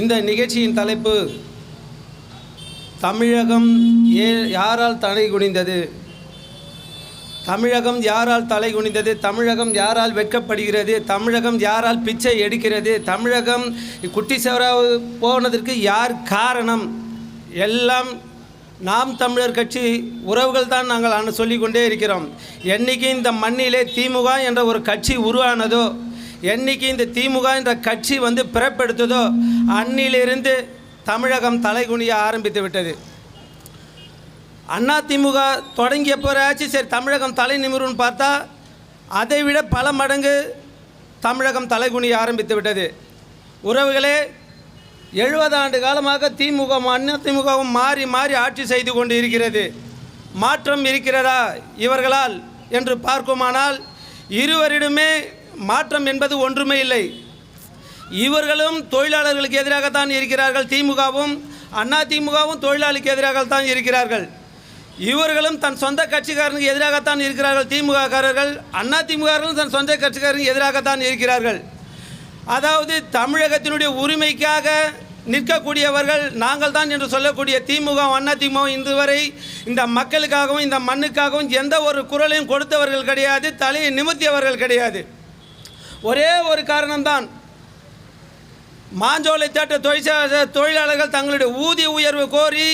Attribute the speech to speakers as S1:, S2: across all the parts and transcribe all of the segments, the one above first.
S1: இந்த நிகழ்ச்சியின் தலைப்பு தமிழகம் ஏ யாரால் தலை குனிந்தது? தமிழகம் யாரால் தலை குனிந்தது? தமிழகம் யாரால் வெட்கப்படுகிறது? தமிழகம் யாரால் பிச்சை எடுக்கிறது? தமிழகம் குட்டி சேவராக போனதற்கு யார் காரணம்? எல்லாம் நாம் தமிழர் கட்சி உறவுகள் தான் நாங்கள் அனு சொல்லிக்கொண்டே இருக்கிறோம். என்றைக்கு இந்த மண்ணிலே திமுக என்ற ஒரு கட்சி உருவானதோ என்னைக்கு இந்த திமுக என்ற கட்சி வந்து பிறப்பெடுத்ததோ அன்னிலிருந்து தமிழகம் தலைகுனிய ஆரம்பித்து விட்டது. அண்ணா திமுக தொடங்கிய பிறகு சரி தமிழகம் தலை நிமிர்னு பார்த்தா அதை விட பல மடங்கு தமிழகம் தலைகுனிய ஆரம்பித்து விட்டது. உறவுகளே எழுபது ஆண்டு காலமாக திமுக அண்ணா மாறி மாறி ஆட்சி செய்து கொண்டு இருக்கிறது. மாற்றம் இருக்கிறதா இவர்களால் என்று பார்க்குமானால் இருவரிடமே மாற்றம் என்பது ஒன்றுமே இல்லை. இவர்களும் தொழிலாளர்களுக்கு எதிராகத்தான் இருக்கிறார்கள். திமுகவும் அண்ணா திமுகவும் தொழிலாளிக்கு எதிராகத்தான் இருக்கிறார்கள். இவர்களும் தன் சொந்த கட்சிக்காரனுக்கு எதிராகத்தான் இருக்கிறார்கள். திமுககாரர்கள் அண்ணா திமுகர்களும் தன் சொந்த கட்சிக்காரனுக்கு எதிராகத்தான் இருக்கிறார்கள். அதாவது தமிழகத்தினுடைய உரிமைக்காக நிற்கக்கூடியவர்கள் நாங்கள் தான் என்று சொல்லக்கூடிய திமுக அண்ணா திமுக இன்று வரை இந்த மக்களுக்காகவும் இந்த மண்ணுக்காகவும் எந்த ஒரு குரலையும் கொடுத்தவர்கள் கிடையாது. தலையை நிமிர்த்தியவர்கள் கிடையாது. ஒரே ஒரு காரணம்தான். மாஞ்சோலை தேட்ட தொழிற்சாலை தொழிலாளர்கள் தங்களுடைய ஊதிய உயர்வு கோரி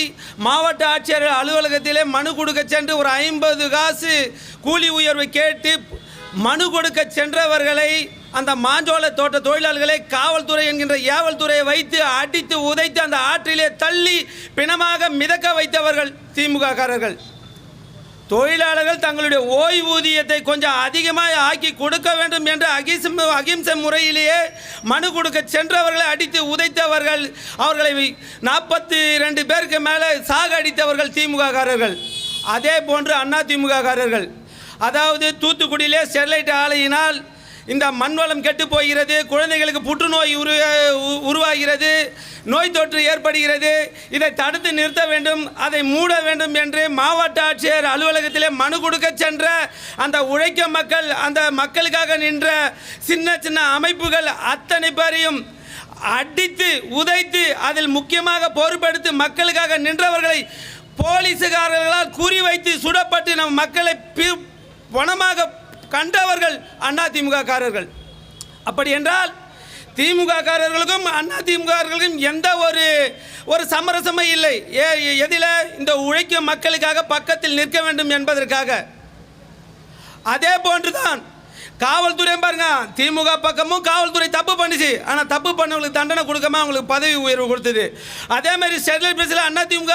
S1: மாவட்ட ஆட்சியர் அலுவலகத்திலே மனு கொடுக்க சென்று ஒரு ஐம்பது காசு கூலி உயர்வு கேட்டு மனு கொடுக்க சென்றவர்களை அந்த மாஞ்சோலை தோட்ட தொழிலாளர்களை காவல்துறை என்கின்ற ஏவல்துறையை வைத்து அடித்து உதைத்து அந்த ஆற்றிலே தள்ளி பிணமாக மிதக்க வைத்தவர்கள் திமுககாரர்கள். தொழிலாளர்கள் தங்களுடைய ஓய்வூதியத்தை கொஞ்சம் அதிகமாக ஆக்கி கொடுக்க வேண்டும் என்று அகிம்ச அகிம்சை முறையிலேயே மனு கொடுக்க சென்றவர்களை அடித்து உதைத்தவர்கள் அவர்களை நாற்பத்தி ரெண்டு பேருக்கு மேலே சாக அடித்தவர்கள் திமுககாரர்கள். அதே போன்று அண்ணா திமுககாரர்கள். அதாவது தூத்துக்குடியிலே ஸ்டெர்லைட் ஆலையினால் இந்த மண்வளம் கெட்டு போகிறது குழந்தைகளுக்கு புற்றுநோய் உரு உ- உருவாகிறது நோய் தொற்று ஏற்படுகிறது. இதை தடுத்து நிறுத்த வேண்டும் அதை மூட வேண்டும் என்று மாவட்ட ஆட்சியர் அலுவலகத்திலே மனு கொடுக்க சென்ற அந்த உழைக்க மக்கள் அந்த மக்களுக்காக நின்ற சின்ன சின்ன அமைப்புகள் அத்தனை பேரையும் அடித்து உதைத்து அதில் முக்கியமாக பொறுப்படுத்தி மக்களுக்காக நின்றவர்களை போலீஸுகாரர்களால் குறிவைத்து சுடப்பட்டு நம் மக்களை பணமாக கண்டவர்கள் அண்ணா திமுக காரர்கள் அப்படி என்றால் திமுக காரர்களுக்கும் அண்ணா திமுகவர்களுக்கும் எந்த ஒரு ஒரு சமரசமே இல்லை. ஏ எதில் இந்த உழைக்கும் மக்களுக்காக பக்கத்தில் நிற்க வேண்டும் என்பதற்காக. அதே போன்றுதான் காவல்துறை பாருங்க திமுக பக்கமும் காவல்துறை தப்பு பண்ணுச்சு. ஆனால் தப்பு பண்ணவங்களுக்கு தண்டனை கொடுக்காம அவங்களுக்கு பதவி உயர்வு கொடுத்தது. அதே மாதிரி ஸ்டெர்லைட் பிரஸில் அண்ணா திமுக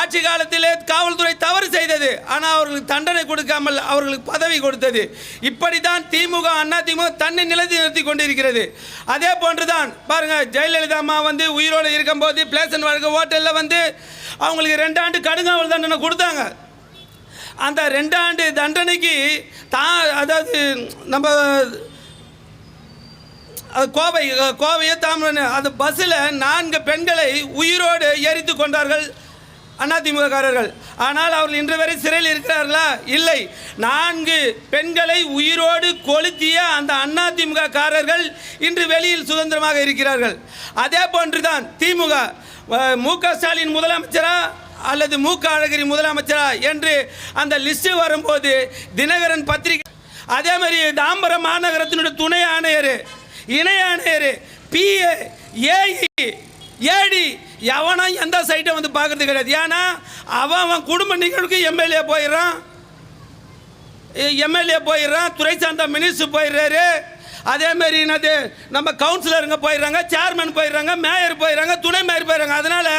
S1: ஆட்சி காலத்திலே காவல்துறை தவறு ஆனால் அவர்களுக்கு தண்டனை கொடுக்காமல் அவர்களுக்கு பதவி கொடுத்தது. இப்படி தான் திமுக அண்ணா திமுக தன்னை நிலைத்து நிறுத்தி கொண்டிருக்கிறது. அதே போன்று தான் பாருங்கள் ஜெயலலிதா அம்மா வந்து உயிரோடு இருக்கும்போது பிளேசன் வழக்கு ஹோட்டலில் வந்து அவங்களுக்கு ரெண்டு ஆண்டு கடுங்காவல் தண்டனை கொடுத்தாங்க. அந்த ரெண்டாண்டு தண்டனைக்கு தான் அதாவது நம்ம கோவை கோவையை தாமிரன் அந்த பஸ்ஸில் நான்கு பெண்களை உயிரோடு எரித்து கொண்டார்கள். அதிமுககாரர்கள் ஆனால் அவர்கள் இன்று வரை சிறையில் இருக்கிறார்களா? இல்லை. நான்கு பெண்களை உயிரோடு கொளுத்திய அந்த அதிமுககாரர்கள் இன்று வெளியில் சுதந்திரமாக இருக்கிறார்கள். அதே போன்றுதான் திமுக மு க ஸ்டாலின் முதலமைச்சரா அல்லது மு க அழகிரி முதலமைச்சரா என்று அந்த லிஸ்ட் வரும்போது தினகரன் பத்திரிகை அதே மாதிரி தாம்பரம் மாநகரத்தினுடைய துணை ஆணையர் இணை ஆணையர் பிஏ ஏஇ ஏடி எவனும் எந்த சைட்டை வந்து பார்க்கறது கிடையாது. ஏன்னா அவன் அவன் குடும்ப நிகழ்வுக்கு எம்எல்ஏ போயிடுறான். எம்எல்ஏ போயிடுறான் துறை சார்ந்த மினிஸ்டர் போயிடுறாரு. அதே மாதிரி என்னது நம்ம கவுன்சிலருங்க போயிடுறாங்க சேர்மன் போயிடுறாங்க மேயர் போயிடுறாங்க துணை மேயர் போயிடுறாங்க. அதனால்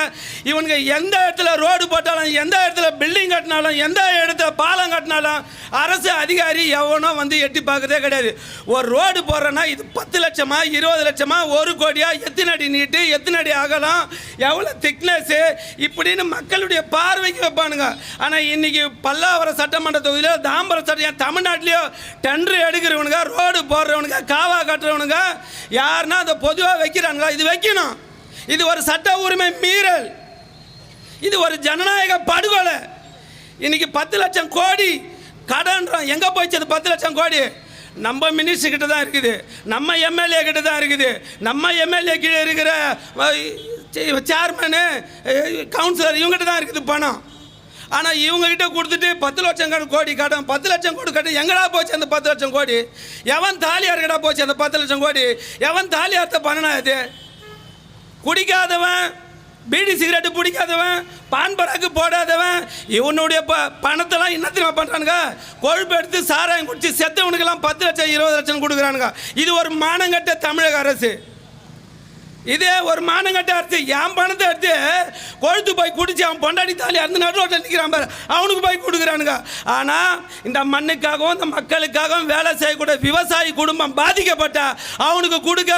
S1: இவனுங்க எந்த இடத்துல ரோடு போட்டாலும் எந்த இடத்துல பில்டிங் கட்டினாலும் எந்த இடத்துல பாலம் கட்டினாலும் அரசு அதிகாரி எவனோ வந்து எட்டி பார்க்கறதே கிடையாது. ஒரு ரோடு போடுறேன்னா இது பத்து லட்சமா இருபது லட்சமா ஒரு கோடியா எத்தனை அடி நீட்டு எத்தனை அடி அகலம் எவ்வளோ திக்னஸ்ஸு இப்படின்னு மக்களுடைய பார்வைக்கு வைப்பானுங்க. ஆனால் இன்றைக்கி பல்லாவரம் சட்டமன்ற தொகுதியிலோ தாம்பரம் சட்டம் ஏன் தமிழ்நாட்டிலையோ டெண்டர் எடுக்கிறவனுங்க ரோடு போடுறவனுங்க காவா கட்டுறவனுங்க யாருன்னா அதை பொதுவாக வைக்கிறானுங்க. இது வைக்கணும். இது ஒரு சட்ட உரிமை மீறல். இது ஒரு ஜனநாயக படுகொலை. இன்னைக்கு பத்து லட்சம் கோடி கடன்றோம் எங்கே போயிடுச்சு அது பத்து லட்சம் கோடி? நம்ம மினிஸ்டர் கிட்ட தான் இருக்குது. நம்ம எம்எல்ஏ கிட்ட தான் இருக்குது. நம்ம எம்எல்ஏ கீழே இருக்கிற சேர்மனு கவுன்சிலர் இவங்ககிட்ட தான் இருக்குது பணம். ஆனால் இவங்ககிட்ட கொடுத்துட்டு பத்து லட்சம் கோடி கடன் பத்து லட்சம் கோடி கட்டு எங்கடா போச்சு அந்த பத்து லட்சம் கோடி? எவன் தாலியார்கிட்ட போச்சு அந்த பத்து லட்சம் கோடி? எவன் தாலியார்த்த பண்ணனா இது? குடிக்காதவன் பீடி சிகரெட்டு பிடிக்காதவன் பான் பராக்கு போடாதவன் இவனுடைய ப பணத்தெல்லாம் என்ன தெரியுமா பண்ணுறானுங்க கொழுப்பு எடுத்து சாராயம் குடிச்சு செத்தவனுக்கெல்லாம் பத்து லட்சம் இருபது லட்சம் கொடுக்குறானுங்க. இது ஒரு மானங்கட்ட தமிழக அரசு. இதே ஒரு மானங்கட்ட எடுத்து என் பணத்தை எடுத்து கொழுத்து போய் குடிச்சு அவன் பொண்டாடி தாலி அறுந்து நடுரோட்டில் நிற்கிறான் பாரு. அவனுக்கு போய் கொடுக்குறானுங்க. ஆனால் இந்த மண்ணுக்காகவும் இந்த மக்களுக்காகவும் வேலை செய்யக்கூடிய விவசாயி குடும்பம் பாதிக்கப்பட்டா அவனுக்கு கொடுக்க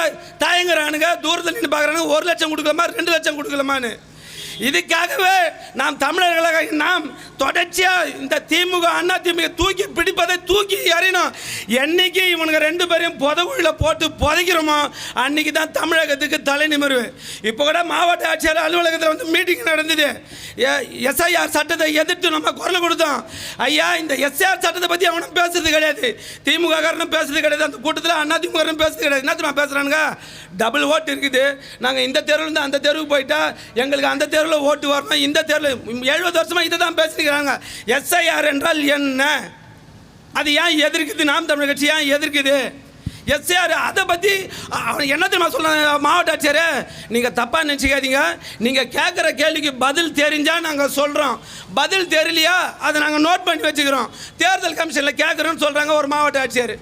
S1: தயங்குறானுங்க. தூரத்தில் நின்று பார்க்குறானுங்க ஒரு லட்சம் கொடுக்கலாமா? ரெண்டு லட்சம் கொடுக்கலாமான்னு. இதுக்காகவே நாம் தமிழர்களாக நாம் தொடர்ச்சியாக இந்த திமுக அண்ணா திமுக தூக்கி பிடிப்பதை தூக்கி எறியணும். என்னைக்கு இவனுங்க ரெண்டு பேரையும் புதவுள்ள போட்டு புதைக்கிறோமோ அன்னைக்கு தான் தமிழகத்துக்கு தலை நிமிர்வு இப்போ கூட மாவட்ட ஆட்சியர் அலுவலகத்தில் வந்து மீட்டிங் நடந்தது. எஸ்ஐஆர் சட்டத்தை எதிர்த்து நம்ம குரல் கொடுத்தோம். ஐயா இந்த எஸ்ஐஆர் சட்டத்தை பற்றி அவனும் பேசுறது கிடையாது. திமுக காரனும் பேசுறது கிடையாது. அந்த கூட்டத்தில் அண்ணா திமுக பேசுறது கிடையாது. என்ன நான் பேசுகிறானுங்க டபுள் ஓட்டு இருக்குது. நாங்கள் இந்த தெருவுலேருந்து அந்த தெருவுக்கு போயிட்டா எங்களுக்கு அந்த தெரு தேர்வில் ஓட்டு வரணும். இந்த தெருவில் எழுபது வருஷமாக இதை தான் பேசிக்கிறாங்க எஸ்ஐஆர் என்றால் என்ன? அது ஏன் எதிர்க்குது? நாம் தமிழ் கட்சி ஏன் எதிர்க்குது? எஸ்ஆர் அதை பற்றி என்ன தெரியுமா சொல்ல மாவட்ட ஆட்சியர்? நீங்கள் தப்பாக நினச்சிக்காதீங்க. நீங்கள் கேட்குற கேள்விக்கு பதில் தெரிஞ்சால் நாங்கள் சொல்கிறோம் பதில் தெரியலையா? அதை நாங்கள் நோட் பண்ணி வச்சுக்கிறோம். தேர்தல் கமிஷனில் கேட்குறோன்னு சொல்கிறாங்க ஒரு மாவட்ட ஆட்சியர்.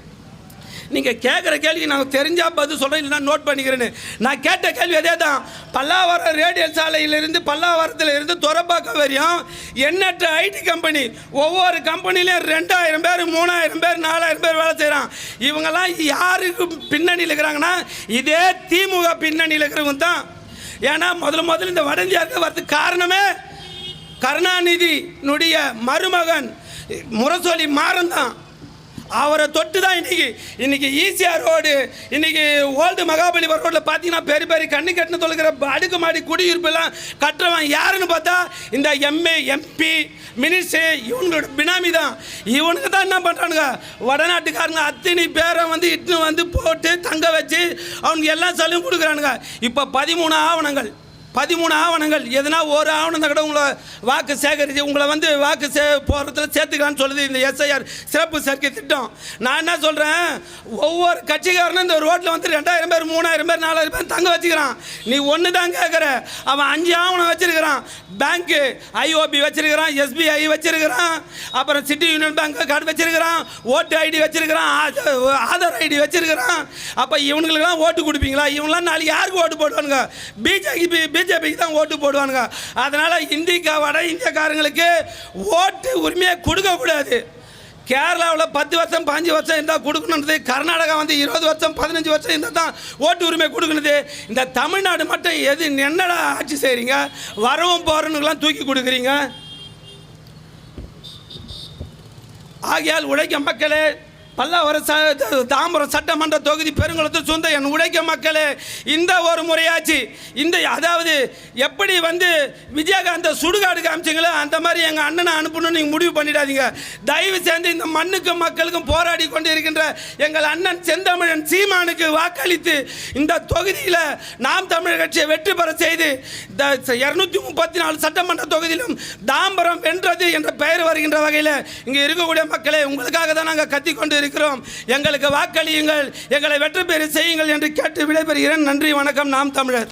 S1: நீங்கள் கேட்குற கேள்விக்கு நாங்கள் தெரிஞ்சால் பதில் சொல்கிறேன் இல்லைனா நோட் பண்ணிக்கிறேன்னு. நான் கேட்ட கேள்வி அதே தான் பல்லாவரம் ரேடியல் சாலையிலிருந்து பல்லாவரத்தில் இருந்து துறப்பாக்கம் வரையும் எண்ணற்ற ஐடி கம்பெனி ஒவ்வொரு கம்பெனிலையும் ரெண்டாயிரம் பேர் மூணாயிரம் பேர் நாலாயிரம் பேர் வேலை செய்கிறான் இவங்கெல்லாம் யாருக்கு பின்னணியில் இருக்கிறாங்கன்னா இதே திமுக பின்னணியில் இருக்கிறவங்க தான். ஏன்னா முதல்ல முதல்ல இந்த வட வரதுக்கு காரணமே கருணாநிதியினுடைய மருமகன் முரசொலி மாறன் தான். அவரை தொட்டு தான் இன்னைக்கு இன்னைக்கு ஈசிஆர் ரோடு இன்னைக்கு ஓல்டு மகாபலிபுரம் ரோட்டில் பார்த்தீங்கன்னா பெரிய பெரிய கண்ணு கட்டுன்னு தொழுகிற அடுக்குமாடி குடியிருப்பெல்லாம் கட்டுறவன் யாருன்னு பார்த்தா இந்த எம்ஏ எம்பி மினிஸ்டர் இவங்களோட பினாமி தான். இவனுக்கு தான் என்ன பண்ணுறானுங்க வடநாட்டுக்காரங்க அத்தனை பேரை வந்து இட்டுன்னு வந்து போட்டு தங்க வச்சு அவனுக்கு எல்லா சலுகை கொடுக்குறானுங்க. இப்போ பதிமூணு ஆவணங்கள். பதிமூணு ஆவணங்கள். எதுனா ஒரு ஆவணம் தான் கூட உங்களை வாக்கு சேகரித்து உங்களை வந்து வாக்கு சே போகிறதுல சேர்த்துக்கலான்னு சொல்லுது இந்த எஸ்ஐஆர் சிறப்பு சர்க்கை திட்டம். நான் என்ன சொல்கிறேன் ஒவ்வொரு கட்சிக்காரனும் இந்த ரோட்டில் வந்து ரெண்டாயிரம் பேர் மூணாயிரம் பேர் நாலாயிரம் பேர் தங்க வச்சுக்கிறான். நீ ஒன்று தான் கேட்குற அவன் அஞ்சு ஆவணம் வச்சுருக்கிறான். பேங்க்கு ஐஓபி வச்சுருக்கிறான் எஸ்பிஐ வச்சிருக்கிறான். அப்புறம் சிட்டி யூனியன் பேங்க் கார்டு வச்சிருக்கிறான். ஓட்டு ஐடி வச்சுருக்கிறான். ஆதார் ஐடி வச்சுருக்கிறான். அப்போ இவனுங்களுக்கெல்லாம் ஓட்டு கொடுப்பீங்களா? இவங்களாம் நாளைக்கு யாருக்கு ஓட்டு போடுவானுங்க? பிஜேபி பிஜேபிக்கு தான் ஓட்டு போடுவானுங்க. அதனால் இந்திக்கா வட இந்தியக்காரங்களுக்கு ஓட்டு உரிமையை கொடுக்கக்கூடாது கேரளாவில் பத்து வருஷம் பாஞ்சு வருஷம் இருந்தால் கொடுக்கணுன்றது கர்நாடகா வந்து இருபது வருஷம் பதினஞ்சு வருஷம் இருந்தால் தான் ஓட்டு உரிமை கொடுக்கணுது. இந்த தமிழ்நாடு மட்டும் எது என்னடா ஆட்சி செய்கிறீங்க வரவும் போகிறவனுக்கெல்லாம் தூக்கி கொடுக்குறீங்க? ஆகையால் உழைக்க மக்களே பல்லாவரம் ச தாம்பரம் சட்டமன்ற தொகுதி பெருங்குளத்து சொந்த என் உழைக்க மக்களே இந்த ஒரு முறையாச்சு. இந்த அதாவது எப்படி வந்து விஜயகாந்த சுடுகாடு காமிச்சிங்களோ அந்த மாதிரி எங்கள் அண்ணனை அனுப்பணும்னு நீங்கள் முடிவு பண்ணிடாதீங்க. தயவு செய்து இந்த மண்ணுக்கும் மக்களுக்கும் போராடி கொண்டு இருக்கின்ற எங்கள் அண்ணன் செந்தமிழன் சீமானுக்கு வாக்களித்து இந்த தொகுதியில் நாம் தமிழர் கட்சியை வெற்றி பெற செய்து இந்த இரநூத்தி முப்பத்தி நாலு சட்டமன்ற தொகுதியிலும் தாம்பரம் வென்றது என்ற பெயர் வருகின்ற வகையில் இங்கே இருக்கக்கூடிய மக்களே உங்களுக்காக தான் நாங்கள் கத்தி கொண்டு இருக்கிறோம் எங்களுக்கு வாக்களியுங்கள். எங்களை வெற்றி பெற செய்யுங்கள் என்று கேட்டு விடைபெறுகிறேன். நன்றி வணக்கம். நாம் தமிழர்.